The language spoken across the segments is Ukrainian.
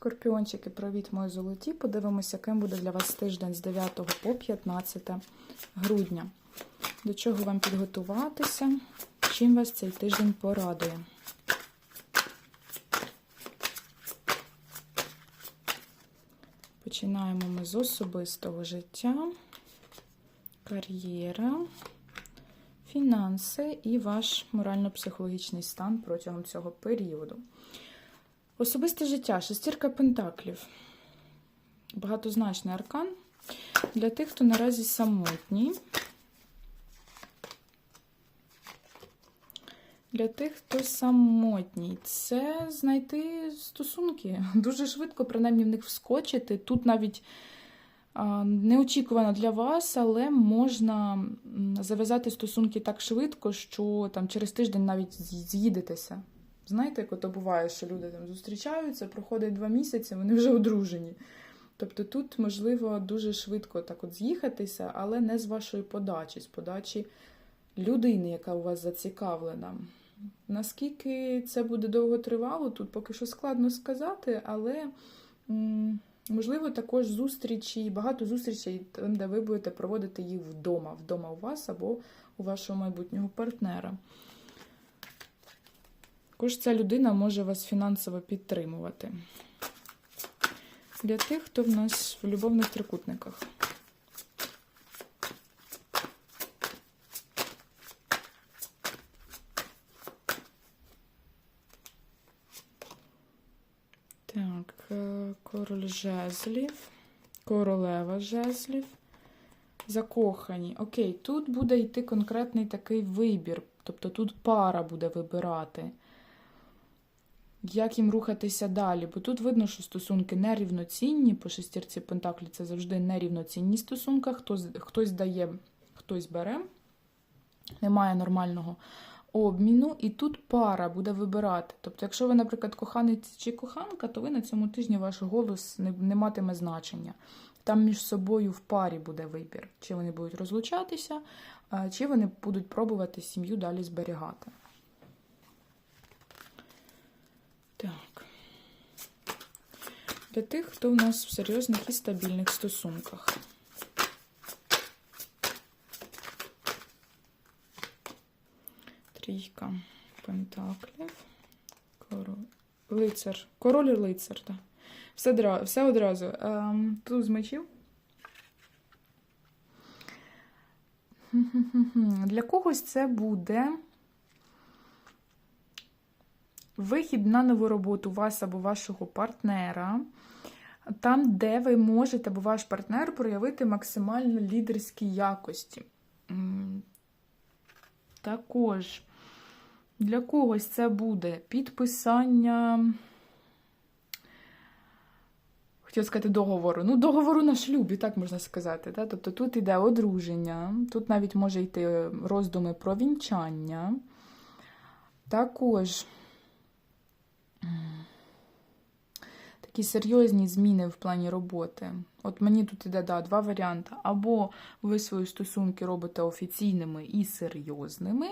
Скорпіончики, привіт, мої золоті. Подивимося, яким буде для вас тиждень з 9 по 15 грудня. До чого вам підготуватися? Чим вас цей тиждень порадує? Починаємо ми з особистого життя, кар'єра, фінанси і ваш морально-психологічний стан протягом цього періоду. Особисте життя, шестірка пентаклів. Багатозначний аркан. Для тих, хто наразі самотній. Для тих, хто самотній, це знайти стосунки. Дуже швидко, принаймні, в них вскочити. Тут навіть неочікувано для вас, але можна зав'язати стосунки так швидко, що там через тиждень навіть з'їдетеся. Знаєте, як ото буває, що люди там зустрічаються, проходить два місяці, вони вже одружені. Тобто тут можливо дуже швидко так от з'їхатися, але не з вашої подачі, з подачі людини, яка у вас зацікавлена. Наскільки це буде довго тривало, тут поки що складно сказати, але можливо також зустрічі, багато зустрічей, там, де ви будете проводити їх вдома, вдома у вас або у вашого майбутнього партнера. Також ця людина може вас фінансово підтримувати. Для тих, хто в нас в любовних трикутниках. Так, е, король жезлів, королева жезлів, закохані. Окей, тут буде йти конкретний такий вибір. Тобто тут пара буде вибирати, як їм рухатися далі. Бо тут видно, що стосунки нерівноцінні. По шестірці Пентаклі це завжди нерівноцінні стосунки. Хтось, хтось дає, хтось бере. Немає нормального обміну, і тут пара буде вибирати. Тобто, якщо ви, наприклад, коханець чи коханка, то ви на цьому тижні ваш голос не, не матиме значення. Там між собою в парі буде вибір, чи вони будуть розлучатися, чи вони будуть пробувати сім'ю далі зберігати. Так. Для тих, хто в нас в серйозних і стабільних стосунках. Трійка пентаклів. Король. Лицар. Король і лицар, так. Все, все одразу. Ем, тут з мечів. Для когось це буде вихід на нову роботу вас або вашого партнера. Там, де ви можете, або ваш партнер проявити максимально лідерські якості. Також для когось це буде підписання. Хотіла сказати договору. Ну, договору на шлюбі, так можна сказати. Да? Тобто тут йде одруження, тут навіть може йти роздуми про вінчання. Також такі серйозні зміни в плані роботи. От мені тут іде да, два варіанти. Або ви свої стосунки робите офіційними і серйозними,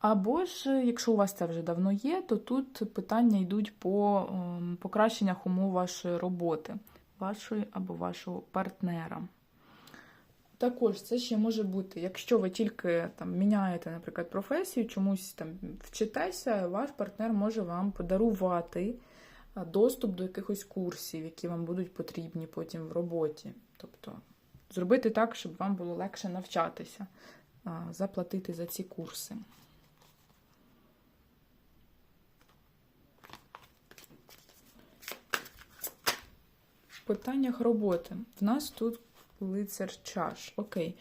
або ж, якщо у вас це вже давно є, то тут питання йдуть по ем, покращеннях умов вашої роботи, вашої або вашого партнера. Також це ще може бути, якщо ви тільки там міняєте, наприклад, професію, чомусь там вчитеся, ваш партнер може вам подарувати доступ до якихось курсів, які вам будуть потрібні потім в роботі. Тобто зробити так, щоб вам було легше навчатися, заплатити за ці курси. В питаннях роботи. В нас тут лицар чаш. Окей.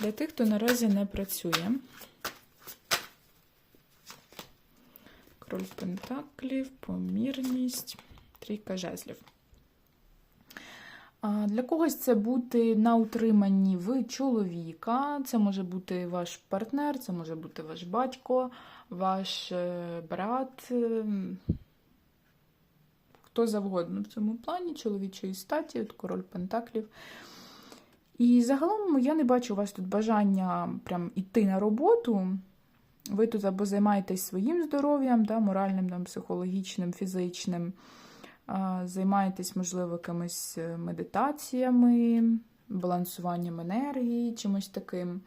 Для тих, хто наразі не працює. Король пентаклів, помірність, трійка жезлів. Для когось це бути на утриманні в чоловіка, це може бути ваш партнер, це може бути ваш батько, ваш е, брат, е, хто завгодно в цьому плані, чоловічої статі, от король пентаклів. І загалом я не бачу у вас тут бажання прям іти на роботу. Ви тут або займаєтесь своїм здоров'ям, да, моральним, там, психологічним, фізичним, займаєтесь, можливо, якимись е, медитаціями, балансуванням енергії, чимось таким.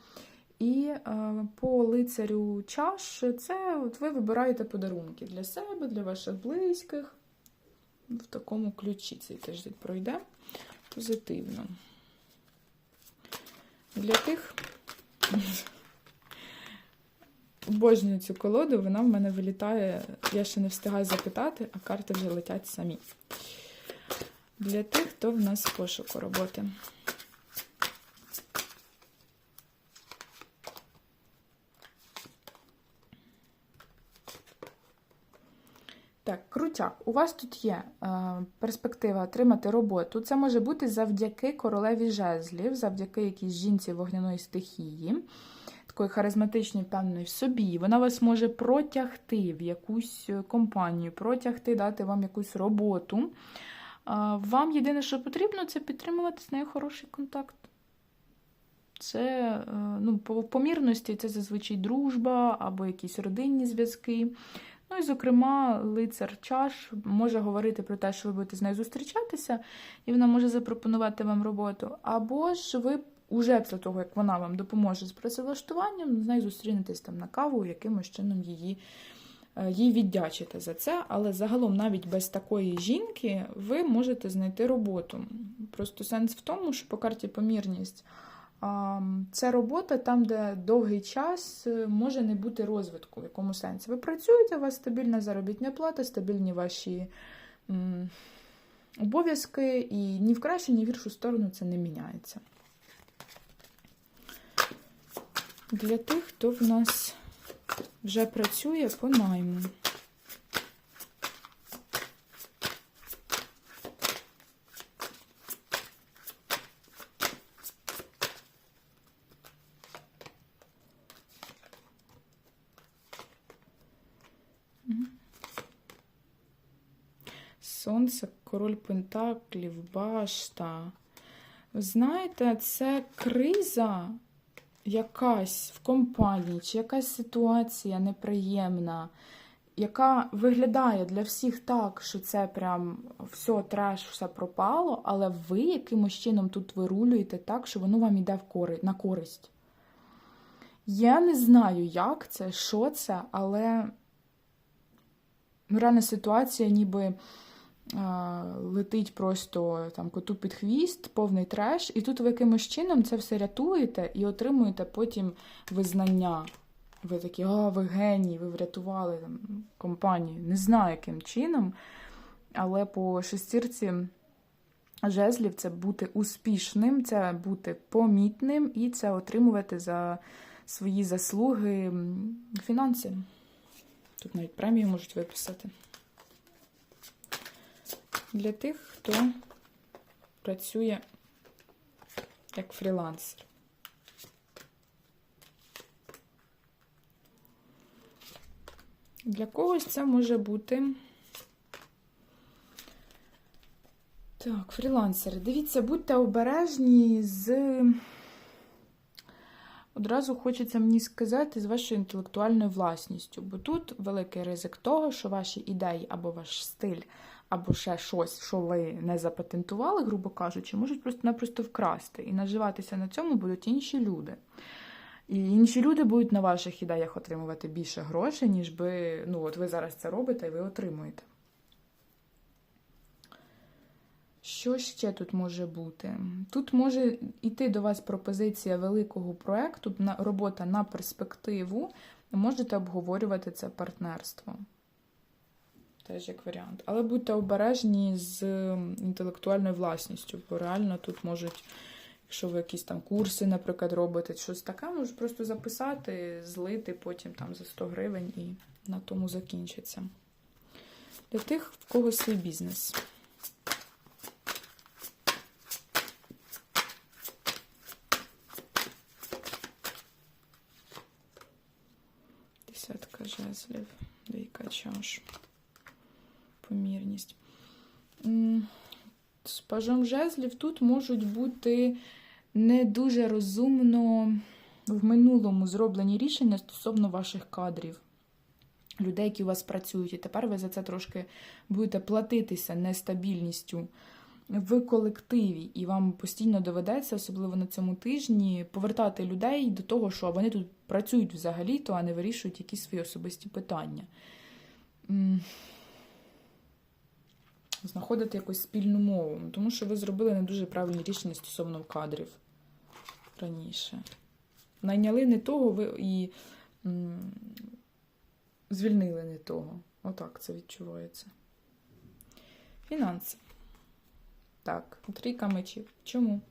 І е, по лицарю чаш це от ви вибираєте подарунки для себе, для ваших близьких. В такому ключі цей тиждень пройде позитивно. Для тих обожнюю цю колоду, вона в мене вилітає, я ще не встигаю запитати, а карти вже летять самі. Для тих, хто в нас пошуку роботи. Так, крутяк. У вас тут є е, перспектива отримати роботу. Це може бути завдяки королеві жезлів, завдяки якійсь жінці вогняної стихії, такої харизматичної, певної собі. Вона вас може протягти в якусь е, компанію, протягти, дати вам якусь роботу. Е, вам єдине, що потрібно, це підтримувати з нею хороший контакт. Це е, ну, по помірності це зазвичай дружба або якісь родинні зв'язки. Ну і, зокрема, лицар чаш може говорити про те, що ви будете з нею зустрічатися, і вона може запропонувати вам роботу. Або ж ви уже після того, як вона вам допоможе з працевлаштуванням, з нею зустрінетесь там на каву, якимось чином її, е, їй віддячите за це. Але загалом, навіть без такої жінки, ви можете знайти роботу. Просто сенс в тому, що по карті помірність. Це робота там, де довгий час е, може не бути розвитку, в якому сенсі. Ви працюєте, у вас стабільна заробітня плата, стабільні ваші обов'язки, і ні в кращу, ні в гіршу сторону це не міняється. Для тих, хто в нас вже працює по найму. Сонце, король Пентаклів, башта. Знаєте, це криза якась в компанії, чи якась ситуація неприємна, яка виглядає для всіх так, що це прям все треш, все пропало, але ви якимось чином тут вирулюєте так, що воно вам йде на користь. Я не знаю, як це, що це, але ну, реальна ситуація, ніби летить просто там коту під хвіст, повний треш, і тут ви якимось чином це все рятуєте і отримуєте потім визнання. Ви такі, а, ви геній, ви врятували там, компанію. Не знаю, яким чином, але по шестірці жезлів це бути успішним, це бути помітним і це отримувати за свої заслуги фінанси. Тут навіть премію можуть виписати для тих, хто працює як фрілансер. Для когось це може бути. Так, фрілансери. Дивіться, будьте обережні з. Одразу хочеться мені сказати з вашою інтелектуальною власністю, бо тут великий ризик того, що ваші ідеї або ваш стиль або ще щось, що ви не запатентували, грубо кажучи, можуть просто-напросто вкрасти. І наживатися на цьому будуть інші люди. І інші люди будуть на ваших ідеях отримувати більше грошей, ніж би, ну, от ви зараз це робите і ви отримуєте. Що ще тут може бути? Тут може йти до вас пропозиція великого проєкту, робота на перспективу, можете обговорювати це партнерство теж як варіант. Але будьте обережні з інтелектуальною власністю, бо реально тут можуть, якщо ви якісь там курси, наприклад, робите, щось таке, можуть просто записати, злити потім там за 100 гривень і на тому закінчиться. Для тих, в кого свій бізнес. Десятка жезлів, двійка чаш помірність. З пажом жезлів тут можуть бути не дуже розумно в минулому зроблені рішення стосовно ваших кадрів. людей, які у вас працюють, і тепер ви за це трошки будете платитися нестабільністю в колективі, і вам постійно доведеться, особливо на цьому тижні, повертати людей до того, що вони тут працюють взагалі-то, а не вирішують якісь свої особисті питання. Знаходити якусь спільну мову, тому що ви зробили не дуже правильні рішення стосовно кадрів раніше. Найняли не того ви і м, звільнили не того. Отак це відчувається. Фінанси. Так, трійка мечів. Чому?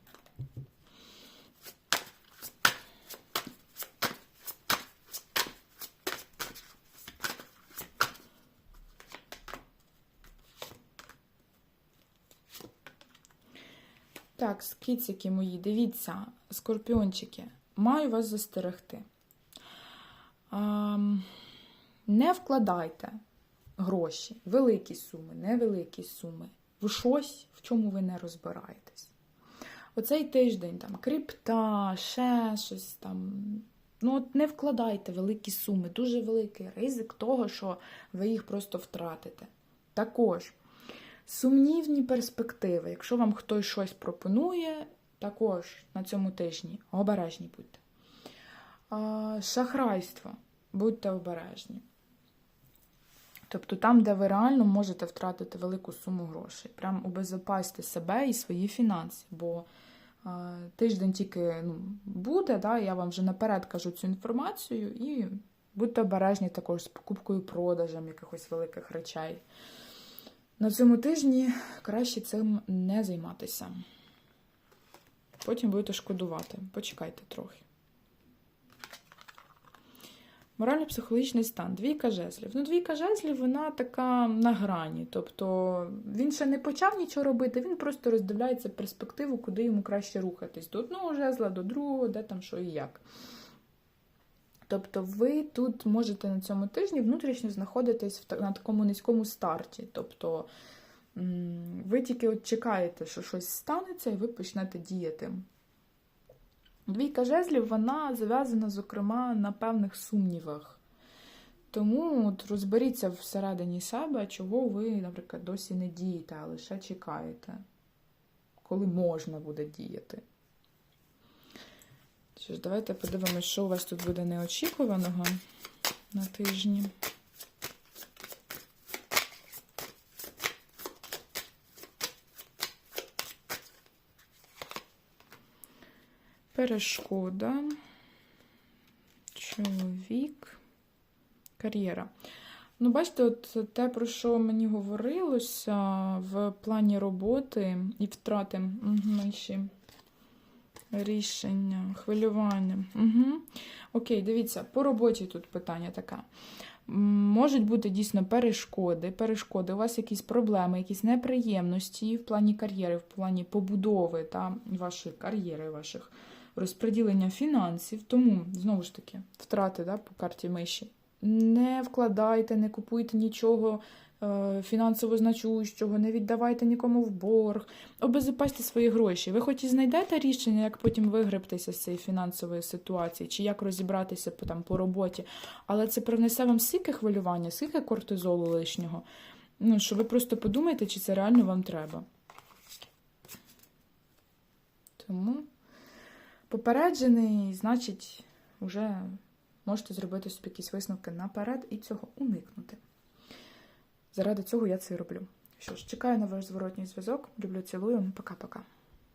Так, скицики мої, дивіться, скорпіончики, маю вас застерегти. Ам, не вкладайте гроші, великі суми, невеликі суми, в щось, в чому ви не розбираєтесь. Оцей тиждень там крипта, ще щось там. Ну, от не вкладайте великі суми, дуже великий ризик того, що ви їх просто втратите. Також сумнівні перспективи. Якщо вам хтось щось пропонує, також на цьому тижні обережні будьте. Шахрайство, будьте обережні. Тобто там, де ви реально можете втратити велику суму грошей. Прям убезопасьте себе і свої фінанси. Бо тиждень тільки ну, буде, да, я вам вже наперед кажу цю інформацію, і будьте обережні також з покупкою продажем якихось великих речей. На цьому тижні краще цим не займатися. Потім будете шкодувати. Почекайте трохи. Морально-психологічний стан. Двійка жезлів. Ну, двійка жезлів, вона така на грані. Тобто він ще не почав нічого робити, він просто роздивляється перспективу, куди йому краще рухатись. До одного жезла, до другого, де там що і як. Тобто ви тут можете на цьому тижні внутрішньо знаходитись на такому низькому старті. Тобто ви тільки от чекаєте, що щось станеться, і ви почнете діяти. Двійка жезлів, вона зав'язана, зокрема, на певних сумнівах. Тому от розберіться всередині себе, чого ви, наприклад, досі не дієте, а лише чекаєте, коли можна буде діяти. Що ж, давайте подивимось, що у вас тут буде неочікуваного на тижні. Перешкода, чоловік, кар'єра. Ну, бачите, от те, про що мені говорилося в плані роботи і втрати угу, рішення, хвилювання. Угу. Окей, дивіться, по роботі тут питання таке. Можуть бути дійсно перешкоди, перешкоди, у вас якісь проблеми, якісь неприємності в плані кар'єри, в плані побудови та вашої кар'єри, ваших розподілення фінансів. Тому, знову ж таки, втрати да, по карті миші. Не вкладайте, не купуйте нічого фінансово значущого, не віддавайте нікому в борг, обезопасьте свої гроші. Ви хоч і знайдете рішення, як потім вигребтеся з цієї фінансової ситуації, чи як розібратися по, там, по роботі, але це привнесе вам стільки хвилювання, стільки кортизолу лишнього, ну, що ви просто подумайте, чи це реально вам треба. Тому попереджений, значить, вже можете зробити собі якісь висновки наперед і цього уникнути. Заради цього я це і роблю. Що ж, чекаю на ваш зворотній зв'язок. Люблю, цілую. Пока-пока.